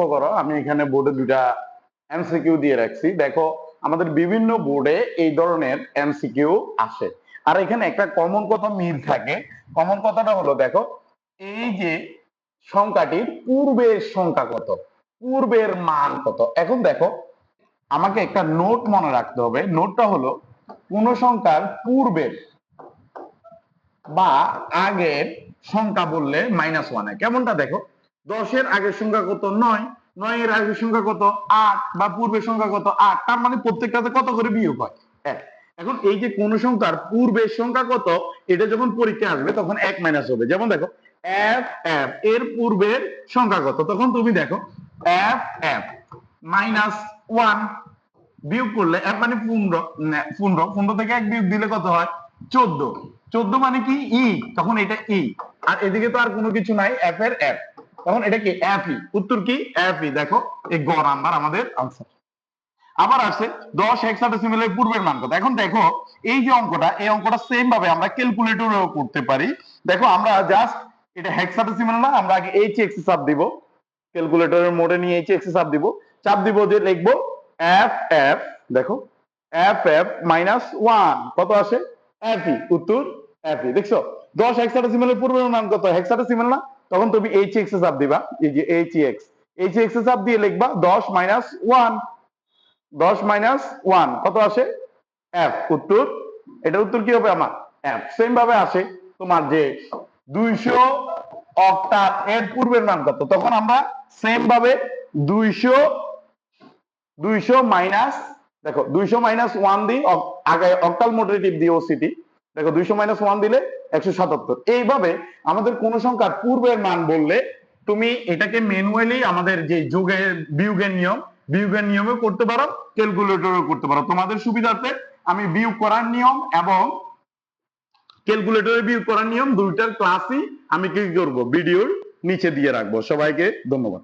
লক্ষ্য করো, আমি এখানে বোর্ডে দুটা এমসিকিউ দিয়ে রাখছি। দেখো, আমাদের বিভিন্ন বোর্ডে এই ধরনের এমসিকিউ আসে। আর এখানে একটা কমন কথা মিল থাকে। কমন কথাটা হলো, দেখো, এই যে সংখ্যাটির পূর্বের সংখ্যা কত? পূর্বের মান কত? এখন দেখো, আমাকে একটা নোট মনে রাখতে হবে। নোটটা হলো, কোন সংখ্যার পূর্বের বা আগের সংখ্যা বললে মাইনাস ওয়ানে কেমনটা দেখো? দশের আগের সংখ্যা কত? নয়। নয়ের আগের সংখ্যা কত? আট। বা পূর্বের সংখ্যা কত? আট। তার মানে প্রত্যেকটাতে কত করে বিয়োগ হয়? এক। এখন এই যে কোন সংখ্যার পূর্বের সংখ্যা কত, এটা যখন পরীক্ষা আসবে তখন এক মাইনাস হবে। যেমন দেখো এফ এফ এর পূর্বের সংখ্যা কত? তখন তুমি দেখো এফ এফ মাইনাস ওয়ান বিয়োগ করলে এক মানে পনেরো। পনেরো। পনেরো থেকে এক বিয়োগ দিলে কত হয়? চোদ্দ। চোদ্দ মানে কি? ই তখন এটা ই আর এদিকে তো আর কোনো কিছু নাই। এফ এর এফ তখন এটা কি এফ ই উত্তর কি? এফ ই দেখো, এই গ নাম্বার আমাদের আনসার আবার আসছে দশ হেক্সাডেসিমেলের পূর্বের মান কত? এখন দেখো, এই যে অঙ্কটা, এই অঙ্কটা সেম ভাবে আমরা ক্যালকুলেটরেও করতে পারি। দেখো, আমরা জাস্ট এটা হেক্সাডেসিমেল না, আমরা আগে এইচ এক্স চাপ দিব। ক্যালকুলেটরের মোডে নিয়ে এইচ এক্স চাপ দিব। চাপ দিব যে লিখব এফ এফ দেখো এফ এফ মাইনাস ওয়ান কত আসে? এফ ই উত্তর এফ ই দেখছ? দশ হেক্সাডেসিমেলের পূর্বের মান কত? হেক্সাডেসিমেল না? তখন তুমি এইচ এক্স চাপ দিবা, এই যে এইচ এক্স এইচ এক্স চাপ দিয়ে লিখবা দশ মাইনাস ওয়ান দশ মাইনাস ওয়ান কত আসে? এফ উত্তর। এটা উত্তর কি হবে আমার? এফ সেম ভাবে আসে তোমার যে দুইশো অক্টাল এর পূর্বের মান কত? তখন আমরা সেম ভাবে দুইশো দুইশো মাইনাস দেখো, দুইশো মাইনাস ওয়ান দিই অক্টাল মোডারেটিভ দিয়ে ওসিটি দেখো দুইশো মাইনাস ওয়ান দিলে একশো সাতাত্তর। এইভাবে আমাদের কোন সংখ্যার পূর্বের মান বললে তুমি এটাকে ম্যানুয়ালি আমাদের যে যোগের, বিয়োগের নিয়ম, বিয়োগের নিয়মে করতে পারো ক্যালকুলেটরও করতে পারো। তোমাদের সুবিধার্থে আমি বিয়োগ করার নিয়ম এবং ক্যালকুলেটরে বিয়োগ করার নিয়ম দুইটার ক্লাসই আমি কি করব? ভিডিওর নিচে দিয়ে রাখব। সবাইকে ধন্যবাদ।